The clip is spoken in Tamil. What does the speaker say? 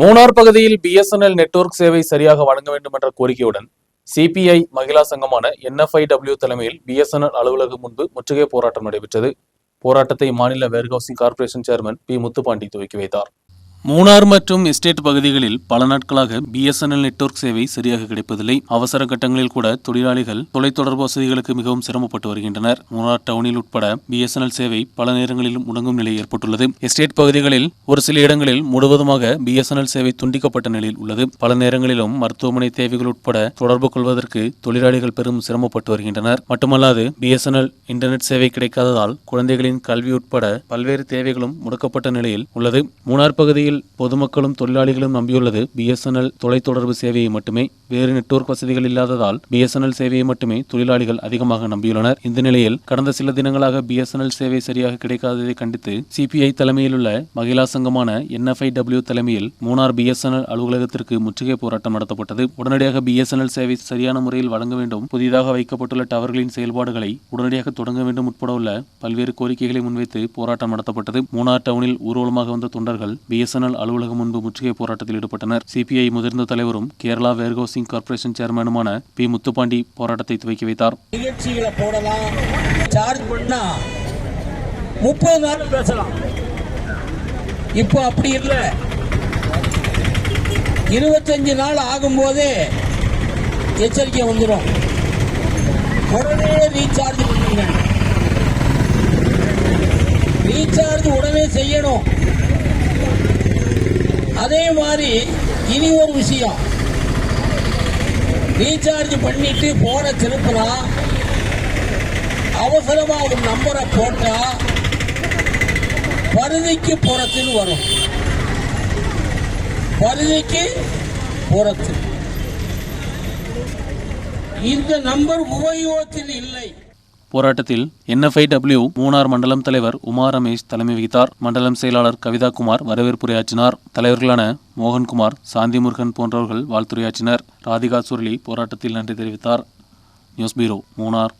மூணார் பகுதியில் பிஎஸ்என்எல் நெட்வொர்க் சேவை சரியாக வழங்க வேண்டும் என்ற கோரிக்கையுடன் சிபிஐ மகிழா சங்கமான என்எஃப்ஐ டபிள்யூ தலைமையில் பிஎஸ்என்எல் அலுவலகம் முன்பு முற்றுகை போராட்டம் நடைபெற்றது. போராட்டத்தை மாநில warehousing corporation chairman P Muthupandi துவக்கி வைத்தார். மூணார் மற்றும் எஸ்டேட் பகுதிகளில் பல நாட்களாக பிஎஸ்என்எல் நெட்வொர்க் சேவை சரியாக கிடைப்பதில்லை. அவசர கட்டங்களில் கூட தொழிலாளிகள் தொலைத்தொடர்பு வசதிகளுக்கு மிகவும் சிரமப்பட்டு வருகின்றனர். மூணார் டவுனில் உட்பட பிஎஸ்என்எல் சேவை பல நேரங்களிலும் முடங்கும் நிலை ஏற்பட்டுள்ளது. எஸ்டேட் பகுதிகளில் ஒரு சில இடங்களில் முழுவதுமாக பிஎஸ்என்எல் சேவை துண்டிக்கப்பட்ட நிலையில் உள்ளது. பல நேரங்களிலும் மருத்துவமனை தேவைகள் உட்பட தொடர்பு கொள்வதற்கு தொழிலாளிகள் பெரும் சிரமப்பட்டு வருகின்றனர். மட்டுமல்லாது பிஎஸ்என்எல் இன்டர்நெட் சேவை கிடைக்காததால் குழந்தைகளின் கல்வி உட்பட பல்வேறு தேவைகளும் முடக்கப்பட்ட நிலையில் உள்ளது. மூணார் பகுதியில் பொதுமக்களும் தொழிலாளிகளும் நம்பியுள்ளது பிஎஸ்என்எல் தொலைத்தொடர்பு சேவையை மட்டுமே. வேறு நெட்வொர்க் வசதிகள் இல்லாததால் பிஎஸ்என்எல் சேவையை மட்டுமே தொழிலாளிகள் அதிகமாக நம்பியுள்ளனர். இந்த நிலையில் கடந்த சில தினங்களாக பிஎஸ்என்எல் சேவை சரியாக கிடைக்காததை கண்டித்து சிபிஐ தலைமையில் உள்ள மகிழா சங்கமான என்எஃப்ஐடபிள்யூ தலைமையில் மூணார் பிஎஸ்என்எல் அலுவலகத்திற்கு முற்றுகை போராட்டம் நடத்தப்பட்டது. உடனடியாக பிஎஸ்என்எல் சேவை சரியான முறையில் வழங்க வேண்டும். புதிதாக வைக்கப்பட்டுள்ள டவர்களின் செயல்பாடுகளை உடனடியாக தொடங்க வேண்டும் உட்பட உள்ள பல்வேறு கோரிக்கைகளை முன்வைத்து போராட்டம் நடத்தப்பட்டது. மூணார் டவுனில் ஊர்வலமாக வந்த தொண்டர்கள் பிஎஸ்என்எல் அலுவலகம் முன்பு முற்றுகை போராட்டத்தில் ஈடுபட்டனர். சிபிஐ முதிர்ந்த தலைவரும் கேரளா வேர்கோசிங் கார்பரேஷன் சேர்மனுமான பி. முத்துப்பாண்டி போராட்டத்தை துவக்கி வைத்தார். நிகழ்ச்சிகளை போடலாம். சார்ஜ் பண்ணா முப்பது நாள் பேசலாம். இப்போ அப்படி இல்லை. இருபத்தஞ்சு நாள் ஆகும்போதே எச்சரிக்கை வந்துடும் உடனே ரீசார்ஜ் பண்ணுங்க. ரீசார்ஜ் உடனே செய்யணும். அதே மாதிரி இனி ஒரு விஷயம். ரீசார்ஜ் பண்ணிட்டு போனை திருப்பினா அவசரமா ஒரு நம்பரை போட்டா பருதிக்கு புறத்தில் வரும். பருதிக்கு புறத்து இந்த நம்பர் உபயோகத்தில் இல்லை. போராட்டத்தில் என்எஃப்ஐடபிள்யூ மூணார் மண்டலம் தலைவர் உமா ரமேஷ் தலைமை வகித்தார். மண்டலம் செயலாளர் கவிதா குமார் வரவேற்புரையாற்றினார் தலைவர்களான மோகன்குமார் சாந்திமுருகன் போன்றவர்கள் வாழ்த்துரையாற்றினர். ராதிகா சுரளி போராட்டத்தில் நன்றி தெரிவித்தார். News bureau Munnar.